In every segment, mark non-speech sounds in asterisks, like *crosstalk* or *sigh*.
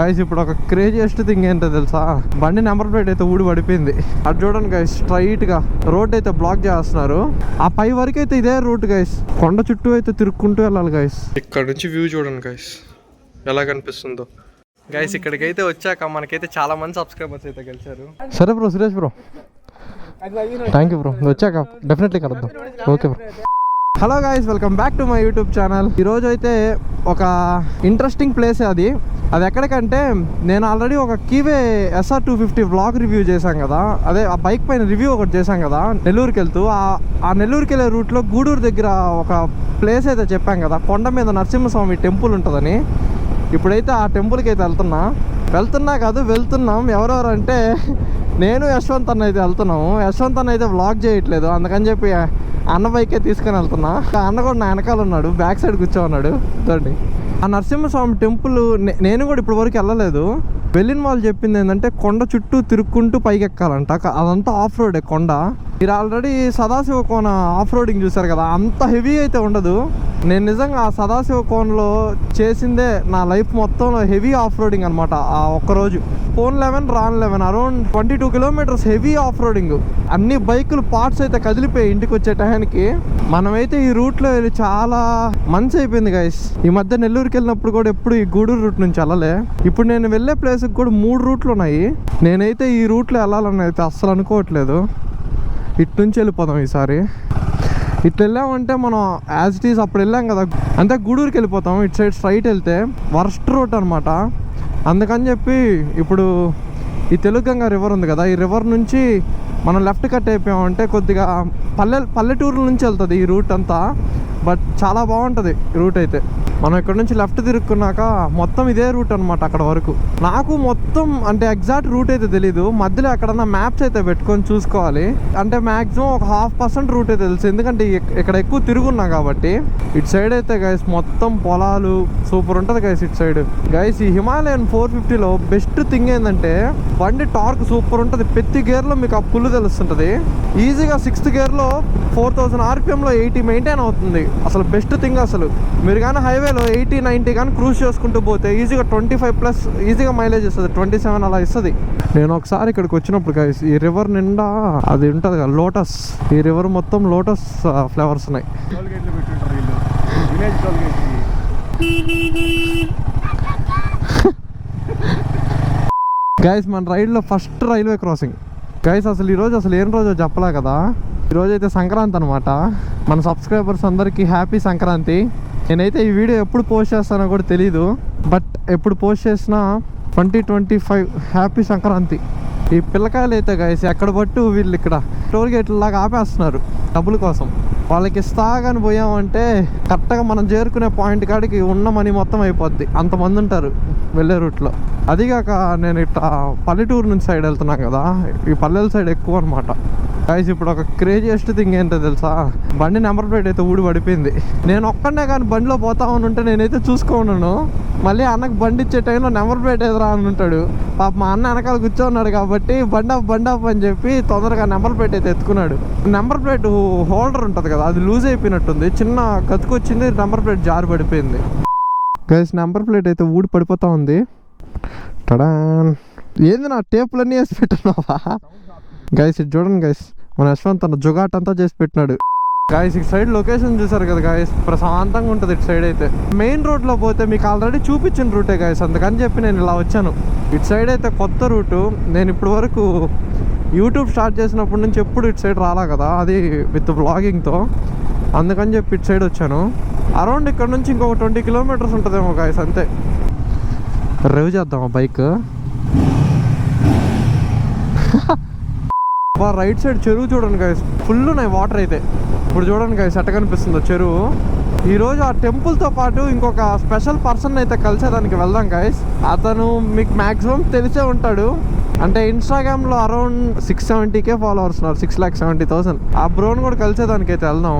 Guys ఇప్పుడు ఒక craziest thing ఏంటో తెలుసా? బండి నెంబర్ ప్లేట్ అయితే ఊడి పడిపోయింది. అటు చూడండి గైస్ స్ట్రైట్గా రోడ్ అయితే బ్లాక్ చేస్తున్నారు. ఆ పై వరకు అయితే ఇదే రూట్ గైస్ కొండ చుట్టూ అయితే తిరుక్కుంటూ వెళ్ళాలి గైస్ ఇక్కడ నుంచి వ్యూ చూడండి గైస్ ఎలా కనిపిస్తుందో. గైస్ ఇక్కడికి అయితే వచ్చాక మనకైతే చాలా మంది సబ్స్క్రైబర్స్ అయితే గెలిచారు. సరే bro Suresh bro thank you bro వచ్చాక డెఫినెట్లీ కలుద్దాం. Okay bro hello guys welcome back to my YouTube channel ఈరోజు అయితే ఒక ఇంట్రెస్టింగ్ ప్లేస్ అది. అది ఎక్కడికంటే నేను ఆల్రెడీ ఒక Keeway SR two fifty blog review చేశాం కదా. అదే ఆ బైక్ పైన రివ్యూ ఒకటి చేశాం కదా నెల్లూరుకి వెళ్తూ. ఆ- నెల్లూరుకి వెళ్ళే రూట్లో గూడూరు దగ్గర ఒక ప్లేస్ అయితే చెప్పాం కదా కొండ మీద నరసింహస్వామి టెంపుల్ ఉంటుందని. ఇప్పుడైతే ఆ టెంపుల్కి అయితే వెళ్తున్నా. వెళ్తున్నా కాదు వెళ్తున్నాం. ఎవరెవరు అంటే నేను యశ్వంత్ అన్న అయితే వెళ్తున్నాము. యశ్వంత్ అన్న అయితే వ్లాగ్ చేయట్లేదు. అందుకని చెప్పి అన్న బైకే తీసుకొని వెళ్తున్నా. ఆ అన్న కూడా నా వెనకాల ఉన్నాడు. బ్యాక్ సైడ్ కూర్చో ఉన్నాడు చూడండి ఆ నరసింహస్వామి టెంపుల్ నే- నేను కూడా ఇప్పటి వరకు వెళ్ళలేదు. వెళ్ళిన వాళ్ళు చెప్పింది ఏంటంటే కొండ చుట్టూ తిరుక్కుంటూ పైకి ఎక్కాలంట అదంతా ఆఫ్ రోడే కొండ. మీరు already Sadashiva Kona off roading చూసారు కదా అంత హెవీ అయితే ఉండదు. నేను నిజంగా ఆ సదాశివ కోనలో చేసిందే నా లైఫ్ మొత్తంలో హెవీ ఆఫ్ రోడింగ్ అనమాట ఆ ఒక్క రోజు ఫోన్ లెవెన్ రాన్ eleven around twenty two kilometres heavy off roading అన్ని బైకులు పార్ట్స్ అయితే కదిలిపోయి ఇంటికి వచ్చే టయానికి. మనమైతే ఈ రూట్లో వెళ్ళి చాలా మంచి అయిపోయింది గాయస్ ఈ మధ్య నెల్లూరుకి వెళ్ళినప్పుడు కూడా ఎప్పుడు ఈ గూడూరు రూట్ నుంచి వెళ్ళలే. ఇప్పుడు నేను వెళ్ళే ప్లేస్కి కూడా మూడు రూట్లు ఉన్నాయి. నేనైతే ఈ రూట్లో వెళ్ళాలని అయితే అస్సలు అనుకోవట్లేదు. ఇటు నుంచి వెళ్ళిపోదాం ఈసారి. ఇట్లా వెళ్ళామంటే మనం యాజ్ ఇట్ ఈస్ అప్పుడు వెళ్ళాం కదా. అంటే గూడూరుకి వెళ్ళిపోతాం ఇటు సైడ్ స్ట్రైట్ వెళ్తే వర్స్ట్ రూట్ అనమాట అందుకని చెప్పి ఇప్పుడు ఈ తెలుగంగ రివర్ ఉంది కదా ఈ రివర్ నుంచి మనం లెఫ్ట్ కట్ అయిపోయామంటే కొద్దిగా పల్లె పల్లెటూరు నుంచి వెళ్తుంది ఈ రూట్ అంతా. బట్ చాలా బాగుంటుంది రూట్ అయితే. మనం ఇక్కడ నుంచి లెఫ్ట్ తిరుక్కున్నాక మొత్తం ఇదే రూట్ అనమాట అక్కడ వరకు. నాకు మొత్తం అంటే ఎగ్జాక్ట్ రూట్ అయితే తెలీదు. మధ్యలో ఎక్కడన్నా మ్యాప్స్ అయితే పెట్టుకొని చూసుకోవాలి. అంటే మాక్సిమం ఒక హాఫ్ పర్సెంట్ రూట్ అయితే తెలుసు. ఎందుకంటే ఇక్కడ ఎక్కువ తిరుగున్నా కాబట్టి. ఇటు సైడ్ అయితే గైస్ మొత్తం పొలాలు సూపర్ ఉంటుంది గైస్ ఇటు సైడ్ గైస్ ఈ హిమాలయన్ ఫోర్ ఫిఫ్టీలో బెస్ట్ థింగ్ ఏంటంటే బండి టార్క్ సూపర్ ఉంటుంది. ప్రతి గేర్లో మీకు ఆ పుల్లు తెలుస్తుంటుంది. ఈజీగా సిక్స్త్ గేర్లో ఫోర్ థౌసండ్ ఆర్పిఎంలో ఎయిటీ మెయింటైన్ అవుతుంది. అసలు బెస్ట్ థింగ్ అసలు. మీరు కానీ హైవే హైవేలో ఎయిటీ నైంటీ కానీ క్రూజ్ చేసుకుంటూ పోతే ఈజీగా ట్వంటీ ఫైవ్ ప్లస్ ఈజీగా మైలేజ్ ఇస్తుంది. ట్వంటీ సెవెన్ అలా ఇస్తుంది. నేను ఒకసారి ఇక్కడికి వచ్చినప్పుడు guys, ఈ రివర్ నిండా అది ఉంటుంది కదా లోటస్. ఈ రివర్ మొత్తం లోటస్ ఫ్లవర్స్ ఉన్నాయి. గైస్ మన రైడ్లో ఫస్ట్ రైల్వే క్రాసింగ్. గైస్ అసలు ఈరోజు అసలు ఏం రోజో చెప్పలే కదా ఈరోజు అయితే సంక్రాంతి అనమాట మన సబ్స్క్రైబర్స్ అందరికీ హ్యాపీ సంక్రాంతి. నేనైతే ఈ వీడియో ఎప్పుడు పోస్ట్ చేస్తానో కూడా తెలీదు బట్ ఎప్పుడు పోస్ట్ చేసినా twenty twenty five happy Sankranti. ఈ పిల్లకాయలు అయితే గైస్ ఎక్కడ పట్టు వీళ్ళు ఇక్కడ? టోల్ గేట్ లాగా ఆపేస్తున్నారు డబ్బుల కోసం. వాళ్ళకి ఇస్తాగాని పోయామంటే కరెక్ట్గా మనం చేరుకునే పాయింట్ కాడికి ఉన్న మనీ మొత్తం అయిపోద్ది. అంతమంది ఉంటారు వెళ్ళే రూట్లో అదిగాక నేను ఇట్లా పల్లెటూరు నుంచి సైడ్ వెళ్తున్నాను కదా ఈ పల్లెల సైడ్ ఎక్కువ అనమాట గైస్ ఇప్పుడు ఒక క్రేజియస్ట్ థింగ్ ఏంటో తెలుసా? బండి నెంబర్ ప్లేట్ అయితే ఊడి పడిపోయింది. నేను ఒక్కడే కానీ బండిలో పోతా ఉంటే నేనైతే చూసుకోను మళ్ళీ అన్నకు బండి ఇచ్చే టైంలో నెంబర్ ప్లేట్ ఎదురా అని ఉంటాడు. పాప మా అన్న వెనకాల కూర్చోన్నాడు కాబట్టి బండి ఆఫ్ బండ్ ఆఫ్ అని చెప్పి తొందరగా నెంబర్ ప్లేట్ అయితే ఎత్తుకున్నాడు. నెంబర్ ప్లేట్ హోల్డర్ ఉంటుంది కదా అది లూజ్ అయిపోయినట్టుంది. చిన్న కతుకొచ్చింది నెంబర్ ప్లేట్ జారి పడిపోయింది. గైస్ నెంబర్ ప్లేట్ అయితే ఊడి పడిపోతా ఉంది. టడాన్ ఏంది నా టేపులన్నీ వేసి పెట్టున్నావా? గైస్ ఇది చూడండి గైస్ మన యశ్వంత్ తన జుగాట్ అంతా చేసి పెట్టినాడు. గాయస్ ఇటు సైడ్ లొకేషన్ చూసారు కదా గాయస్ ప్రశాంతంగా ఉంటుంది ఇటు సైడ్ అయితే. మెయిన్ రోడ్లో పోతే మీకు ఆల్రెడీ చూపించిన రూటే గాయస్ అందుకని చెప్పి నేను ఇలా వచ్చాను. ఇటు సైడ్ అయితే కొత్త రూటు నేను ఇప్పటి వరకు యూట్యూబ్ స్టార్ట్ చేసినప్పటి నుంచి ఎప్పుడు ఇటు సైడ్ రాలా కదా? అది విత్ బ్లాగింగ్తో అందుకని చెప్పి ఇటు సైడ్ వచ్చాను. అరౌండ్ ఇక్కడ నుంచి ఇంకొక ట్వంటీ కిలోమీటర్స్ ఉంటుందేమో గాయస్ అంతే. రివ్ చేద్దాం ఆ బైక్ బా రైట్ సైడ్ చెరువు చూడండి గైస్ ఫుల్ ఉన్నాయి వాటర్ అయితే. ఇప్పుడు చూడండి గైస్ ఎట్ట కనిపిస్తుందో చెరువు. ఈరోజు ఆ టెంపుల్తో పాటు ఇంకొక స్పెషల్ పర్సన్ అయితే కలిసేదానికి వెళ్దాం గైస్ అతను మీకు మ్యాక్సిమం తెలిసే ఉంటాడు. అంటే ఇన్స్టాగ్రామ్లో around six seventy K followers ఉన్నారు. సిక్స్ ల్యాక్ సెవెంటీ థౌసండ్ ఆ బ్రోన్ కూడా కలిసేదానికి అయితే వెళ్దాం.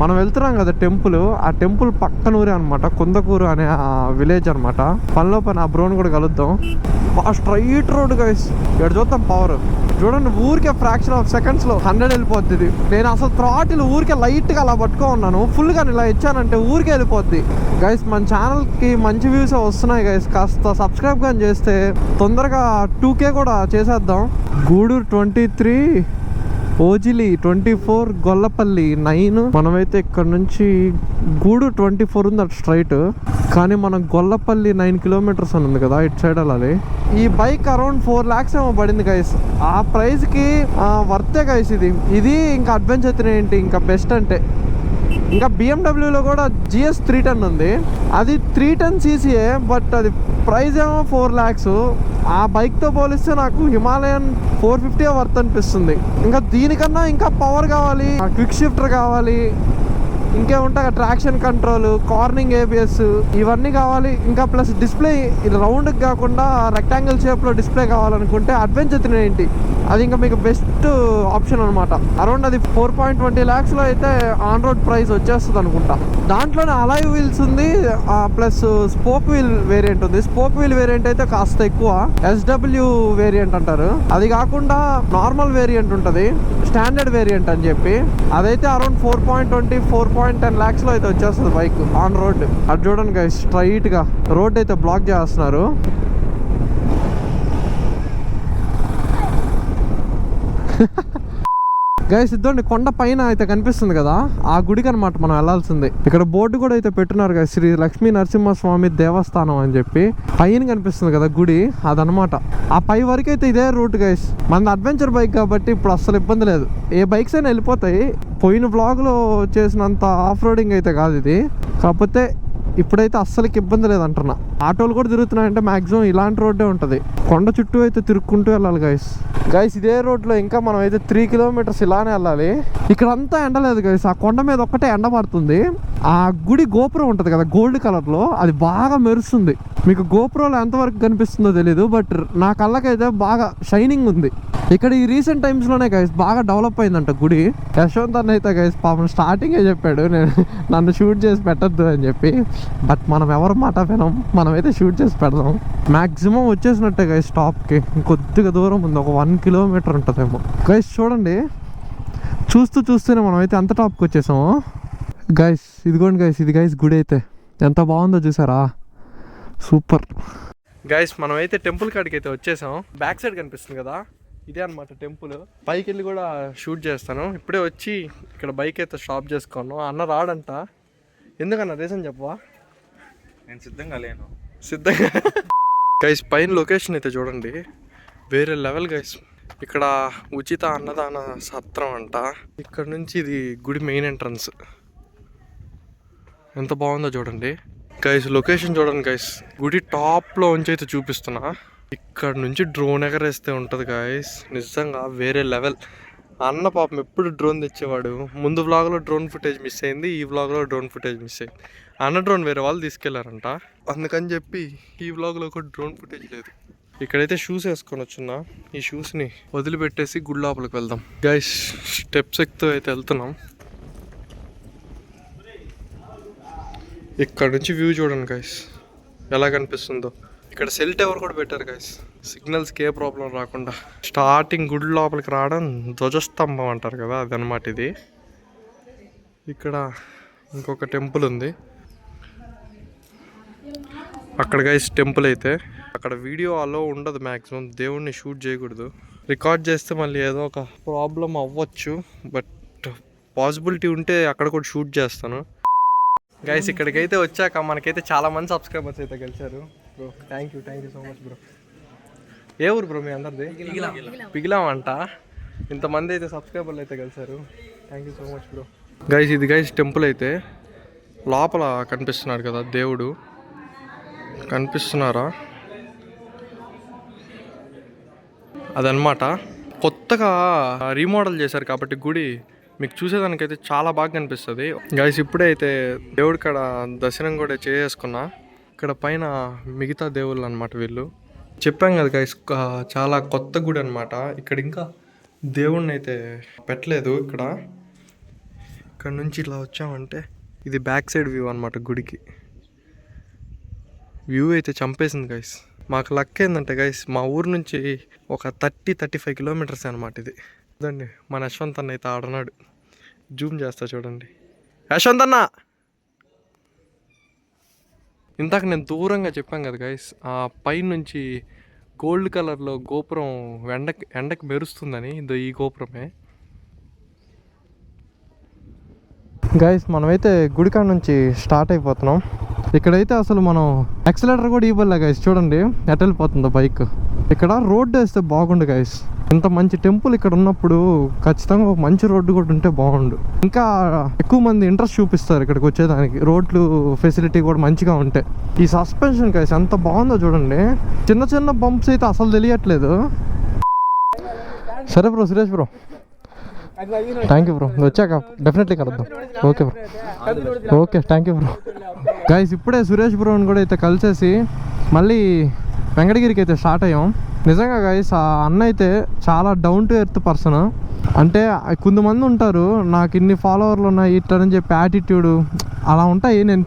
మనం వెళ్తున్నాం కదా టెంపుల్ ఆ టెంపుల్ పక్కన ఊరే అనమాట కుందకూరు అనే ఆ విలేజ్ అనమాట పనిలో పని ఆ బ్రోన్ కూడా కలుద్దాం. బాగా స్ట్రైట్ రోడ్ గైస్ ఇక్కడ చూద్దాం పవర్ చూడండి ఊరికే ఫ్రాక్షన్ ఆఫ్ సెకండ్స్లో హండ్రెడ్ వెళ్ళిపోద్ది నేను అసలు థ్రాటిల్ ఊరికే లైట్గా అలా పట్టుకో ఉన్నాను. ఫుల్గా ఇలా ఇచ్చానంటే ఊరికే వెళ్ళిపోద్ది. గైస్ మన ఛానల్కి మంచి వ్యూస్ వస్తున్నాయి గైస్ కాస్త సబ్స్క్రైబ్ కానీ చేస్తే తొందరగా టూ కే కూడా చేసేద్దాం. Gudur twenty three Ojili twenty four Gollapalli nine. మనమైతే ఇక్కడ నుంచి గూడు ట్వంటీ ఫోర్ ఉంది అటు స్ట్రైట్. కానీ మనం గొల్లపల్లి నైన్ కిలోమీటర్స్ అని ఉంది కదా ఇటు సైడ్ వెళ్ళాలి. ఈ బైక్ అరౌండ్ ఫోర్ ల్యాక్స్ ఏమో పడింది గైస్ ఆ ప్రైస్కి వర్తే గైస్ ఇది. ఇది ఇంకా అడ్వెంచర్ ఏంటి? ఇంకా బెస్ట్ అంటే. ఇంకా బిఎండబ్ల్యూలో కూడా జిఎస్ త్రీ టెన్ ఉంది. అది త్రీ టెన్ సీసీఏ బట్ అది ప్రైస్ ఏమో ఫోర్ ల్యాక్స్ ఆ బైక్తో పోలిస్తే నాకు హిమాలయన్ ఫోర్ ఫిఫ్టీ వర్త్ అనిపిస్తుంది. ఇంకా దీనికన్నా ఇంకా పవర్ కావాలి క్విక్ షిఫ్టర్ కావాలి ఇంకేముంటాయి ట్రాక్షన్ కంట్రోల్ కార్నింగ్ ఏబిఎస్ ఇవన్నీ కావాలి. ఇంకా ప్లస్ డిస్ప్లే ఇది రౌండ్ కాకుండా రెక్టాంగిల్ షేప్లో డిస్ప్లే కావాలనుకుంటే అడ్వెంచర్ త్రీ ఏంటి? అది ఇంకా మీకు బెస్ట్ ఆప్షన్ అనమాట అరౌండ్ అది ఫోర్ పాయింట్ ట్వంటీ ల్యాక్స్లో అయితే ఆన్ రోడ్ ప్రైస్ వచ్చేస్తుంది అనుకుంటా. దాంట్లోనే అలాయ్ వీల్స్ ఉంది ప్లస్ స్పోక్ వీల్ వేరియంట్ ఉంది. స్పోక్ వీల్ వేరియంట్ అయితే కాస్త ఎక్కువ. ఎస్డబ్ల్యూ వేరియంట్ అంటారు. అది కాకుండా నార్మల్ వేరియంట్ ఉంటుంది. స్టాండర్డ్ వేరియంట్ అని చెప్పి. అదైతే around four point twenty four point ten ల్యాక్స్లో అయితే వచ్చేస్తుంది బైక్ ఆన్ రోడ్ అది చూడండి గైస్ స్ట్రైట్గా రోడ్ అయితే బ్లాక్ చేస్తున్నారు. *laughs* గైస్ ఇద్దరు కొండ పైన అయితే కనిపిస్తుంది కదా ఆ గుడికి అనమాట మనం వెళ్ళాల్సింది. ఇక్కడ బోర్డు కూడా అయితే పెట్టున్నారు కదా శ్రీ లక్ష్మీ నరసింహస్వామి దేవస్థానం అని చెప్పి. పైన కనిపిస్తుంది కదా గుడి అదనమాట ఆ పై వరకు అయితే ఇదే రూట్ గైస్ మన అడ్వెంచర్ బైక్ కాబట్టి ఇప్పుడు అస్సలు ఇబ్బంది లేదు. ఏ బైక్స్ అయినా వెళ్ళిపోతాయి. పోయిన వ్లాగ్లో చేసినంత ఆఫ్ రోడింగ్ అయితే కాదు ఇది. కాకపోతే ఇప్పుడైతే అస్సలకి ఇబ్బంది లేదంటున్నా. ఆటోలు కూడా తిరుగుతున్నాయంటే మాక్సిమం ఇలాంటి రోడ్డే ఉంటుంది. కొండ చుట్టూ అయితే తిరుక్కుంటూ వెళ్ళాలి గైస్ గైస్ ఇదే రోడ్లో ఇంకా మనం అయితే త్రీ కిలోమీటర్స్ ఇలానే వెళ్ళాలి. ఇక్కడ అంతా ఎండలేదు గైస్ ఆ కొండ మీద ఒక్కటే ఎండ పడుతుంది. ఆ గుడి గోపురం ఉంటుంది కదా గోల్డ్ కలర్లో అది బాగా మెరుస్తుంది. మీకు గోపురంలో ఎంతవరకు కనిపిస్తుందో తెలియదు బట్ నా కళ్ళకైతే బాగా షైనింగ్ ఉంది. ఇక్కడ ఈ రీసెంట్ టైమ్స్లోనే గైస్ బాగా డెవలప్ అయిందంట గుడి. యశ్వంత్ అన్న అయితే గైస్ పాపం స్టార్టింగే చెప్పాడు నేను నన్ను షూట్ చేసి పెట్టద్దు అని చెప్పి. బట్ మనం ఎవరు మాట వినం మనమైతే షూట్ చేసి పెడదాం. మ్యాక్సిమం వచ్చేసినట్టే గైస్ టాప్కి. ఇంకొద్దిగా దూరం ఉంది ఒక వన్ కిలోమీటర్ ఉంటుందేమో. గైస్ చూడండి. చూస్తూ చూస్తూనే మనం అయితే అంత టాప్కి వచ్చేసాము. గైస్ ఇదిగోండి గైస్ ఇది గైస్ గుడి అయితే. ఎంత బాగుందో చూసారా? సూపర్. గైస్ మనం అయితే టెంపుల్ కాడికి అయితే వచ్చేసాం. బ్యాక్ సైడ్ కనిపిస్తుంది కదా? ఇదే అనమాట టెంపుల్. పైకి వెళ్ళి కూడా షూట్ చేస్తాను. ఇప్పుడే వచ్చి ఇక్కడ బైక్ అయితే స్టాప్ చేసుకున్నాను అన్న రాడంట. ఎందుకన్నా? రీజన్ చెప్పవా? నేను సిద్ధంగా లేను. సిద్ధంగా? గైస్ పైన లొకేషన్ అయితే చూడండి. వేరే లెవెల్ గైస్ ఇక్కడ ఉచిత అన్నదాన సత్రం అంట. ఇక్కడ నుంచి ఇది గుడి మెయిన్ ఎంట్రన్స్ ఎంత బాగుందో చూడండి. గైస్ లొకేషన్ చూడండి గైస్ గుడి టాప్లో ఉంచి అయితే చూపిస్తున్నా. ఇక్కడ నుంచి డ్రోన్ ఎగరేస్తే ఉంటుంది గాయస్ నిజంగా వేరే లెవెల్. అన్న పాపం ఎప్పుడు డ్రోన్ తెచ్చేవాడు? ముందు వ్లాగ్లో డ్రోన్ ఫుటేజ్ మిస్ అయింది ఈ వ్లాగ్లో డ్రోన్ ఫుటేజ్ మిస్ అయింది. అన్న డ్రోన్ వేరే వాళ్ళు తీసుకెళ్ళారంట. అందుకని చెప్పి ఈ వ్లాగ్లో కూడా డ్రోన్ ఫుటేజ్ లేదు. ఇక్కడైతే షూస్ వేసుకొని వచ్చిందా ఈ షూస్ని వదిలిపెట్టేసి గుడి లోపలికి వెళ్దాం. గైస్ స్టెప్స్ ఎక్కుతూ అయితే వెళ్తున్నాం. ఇక్కడ నుంచి వ్యూ చూడండి గైస్ ఎలా కనిపిస్తుందో. ఇక్కడ సెల్ టవర్ కూడా పెట్టారు గైస్ సిగ్నల్స్కి ఏ ప్రాబ్లం రాకుండా. స్టార్టింగ్ గుడి లోపలికి రావడం ధ్వజస్తంభం అంటారు కదా అదనమాట ఇది. ఇక్కడ ఇంకొక టెంపుల్ ఉంది. అక్కడ గైస్ టెంపుల్ అయితే అక్కడ వీడియో అలో ఉండదు మ్యాక్సిమం దేవుణ్ణి షూట్ చేయకూడదు. రికార్డ్ చేస్తే మళ్ళీ ఏదో ఒక ప్రాబ్లం అవ్వచ్చు బట్ పాసిబిలిటీ ఉంటే అక్కడ కూడా షూట్ చేస్తాను. గైస్ ఇక్కడికైతే వచ్చాక మనకైతే చాలా మంది సబ్స్క్రైబర్స్ అయితే గెలిచారు. Bro thank you thank you so much bro ఏ ఊరు బ్రో మీ అందరిది? పిగిలామంట ఇంతమంది అయితే సబ్స్క్రైబర్లు అయితే కలిశారు thank you so much bro guys ఇది గైస్ టెంపుల్ అయితే. లోపల కనిపిస్తున్నాడు కదా దేవుడు. కనిపిస్తున్నారా? అదనమాట కొత్తగా రీమోడల్ చేశారు కాబట్టి గుడి. మీకు చూసేదానికైతే చాలా బాగా కనిపిస్తుంది. గైస్ ఇప్పుడే అయితే దేవుడి కాడ దర్శనం కూడా చేసుకున్నా ఇక్కడ పైన మిగతా దేవుళ్ళు అనమాట వీళ్ళు. చెప్పాం కదా గైస్ చాలా కొత్త గుడి అనమాట ఇక్కడ ఇంకా దేవుణ్ణి అయితే పెట్టలేదు ఇక్కడ. ఇక్కడ నుంచి ఇలా వచ్చామంటే ఇది బ్యాక్ సైడ్ వ్యూ అనమాట గుడికి. వ్యూ అయితే చంపేసింది గైస్ మాకు లక్ ఏంటంటే గైస్ మా ఊరు నుంచి ఒక థర్టీ థర్టీ ఫైవ్ కిలోమీటర్స్ అనమాట ఇది. దండి మన యశ్వంత్ అన్న అయితే ఆడనాడు. జూమ్ చేస్తా చూడండి. యశ్వంత్ అన్న! ఇందాక నేను దూరంగా చెప్పాను కదా గైస్ ఆ పైనుంచి గోల్డ్ కలర్లో గోపురం ఎండకి ఎండకి మెరుస్తుందని ఇదో ఈ గోపురమే. గైస్ మనమైతే గుడికాడ నుంచి స్టార్ట్ అయిపోతున్నాం. ఇక్కడైతే అసలు మనం ఎక్సలేటర్ కూడా ఇవ్వలే గైస్ చూడండి. ఎట్ వెళ్ళిపోతుందో బైక్ ఇక్కడ రోడ్డు వేస్తే బాగుండు గైస్ ఇంత మంచి టెంపుల్ ఇక్కడ ఉన్నప్పుడు ఖచ్చితంగా ఒక మంచి రోడ్డు కూడా ఉంటే బాగుండు. ఇంకా ఎక్కువ మంది ఇంట్రెస్ట్ చూపిస్తారు ఇక్కడికి వచ్చేదానికి. రోడ్లు ఫెసిలిటీ కూడా మంచిగా ఉంటాయి ఈ సస్పెన్షన్ గైస్ ఎంత బాగుందో చూడండి. చిన్న చిన్న బంప్స్ అయితే అసలు తెలియట్లేదు. సరే bro Suresh bro thank you bro వచ్చాక డెఫినెట్లీ కలుద్దాం. Okay bro okay thank you bro guys ఇప్పుడే సురేష్ బ్రోని కూడా అయితే కలిసేసి మళ్ళీ వెంకటగిరికి అయితే స్టార్ట్ అయ్యాం. నిజంగా గైస్ ఆ అన్న అయితే చాలా డౌన్ టు ఎర్త్ పర్సన్ అంటే కొంతమంది ఉంటారు నాకు ఇన్ని ఫాలోవర్లు ఉన్నాయి ఇట్లని అని చెప్పి యాటిట్యూడ్ అలా ఉంటాయి. నేను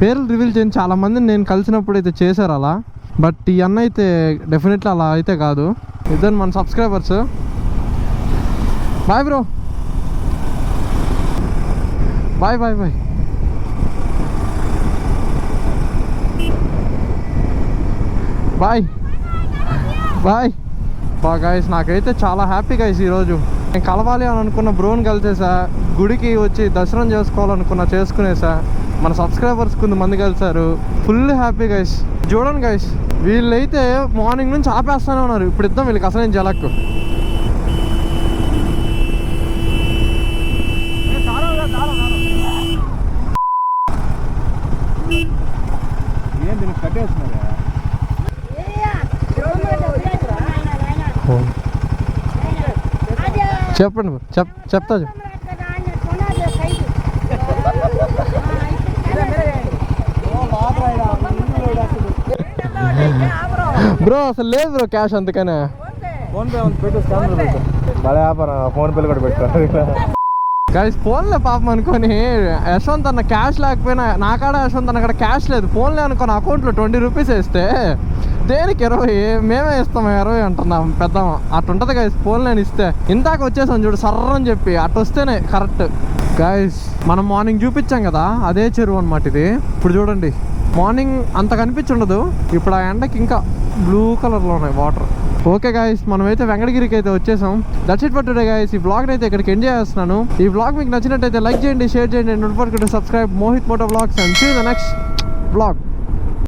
పేర్లు రివీల్ చేయని చాలామందిని నేను కలిసినప్పుడు అయితే చేశారు అలా. బట్ ఈ అన్న అయితే డెఫినెట్లీ అలా అయితే కాదు. ఇద్దరు మన subscribers bye bro bye bye bye bye bye బా గైస్ నాకైతే చాలా హ్యాపీ గైస్ ఈరోజు నేను కలవాలి అని అనుకున్న బ్రోని కలిసేసా. గుడికి వచ్చి దర్శనం చేసుకోవాలనుకున్న చేసుకునేసా. మన సబ్స్క్రైబర్స్ కొంతమంది కలిసారు. ఫుల్ హ్యాపీ గైస్ చూడండి గైస్ వీళ్ళైతే మార్నింగ్ నుంచి ఆపేస్తానే ఉన్నారు. ఇప్పుడు ఇద్దాం వీళ్ళకి అసలు నేను జలక్కు ఏం దీనికి కట్టేస్తున్నారా చెప్పండి చెప్ చెప్తా బ్రో అసలు లేదు బ్రో క్యాష్ అందుకనే. ఫోన్పే పెట్టు స్కానర్ పెట్టు వ్యాపారం ఫోన్ కూడా పెట్టుకోవాలి గైస్ ఫోన్లే పాపం అనుకొని యశ్వంత్ అన్న క్యాష్ లేకపోయినా నాకాడ యశ్వంత్ అన్న కాడ క్యాష్ లేదు. ఫోన్లే అనుకోని అకౌంట్లో ట్వంటీ రూపీస్ వేస్తే దేనికి ఇరవై? మేమే ఇస్తాం ఇరవై అంటున్నాం. పెద్ద అట్టుంటది గైస్ ఫోన్ నేను ఇస్తే. ఇందాక వచ్చేసాం చూడు సర్రని చెప్పి. అటు వస్తేనే కరెక్ట్ గైస్ మనం మార్నింగ్ చూపించాం కదా అదే చెరువు అనమాట ఇది. ఇప్పుడు చూడండి. మార్నింగ్ అంత కనిపించుండదు ఇప్పుడు ఆ ఎండకి ఇంకా బ్లూ కలర్లో ఉన్నాయి వాటర్ ఓకే గాయస్ మనమైతే వెంకటగిరికి అయితే వచ్చేసాం. That's it for today guys ఈ బ్లాగ్ అయితే ఇక్కడికి ఎంజాయ్ చేస్తున్నాను. ఈ బ్లాగ్ మీకు నచ్చినట్టయితే లైక్ చేయండి షేర్ చేయండి notification subscribe Mohit moto blogs and see the next blog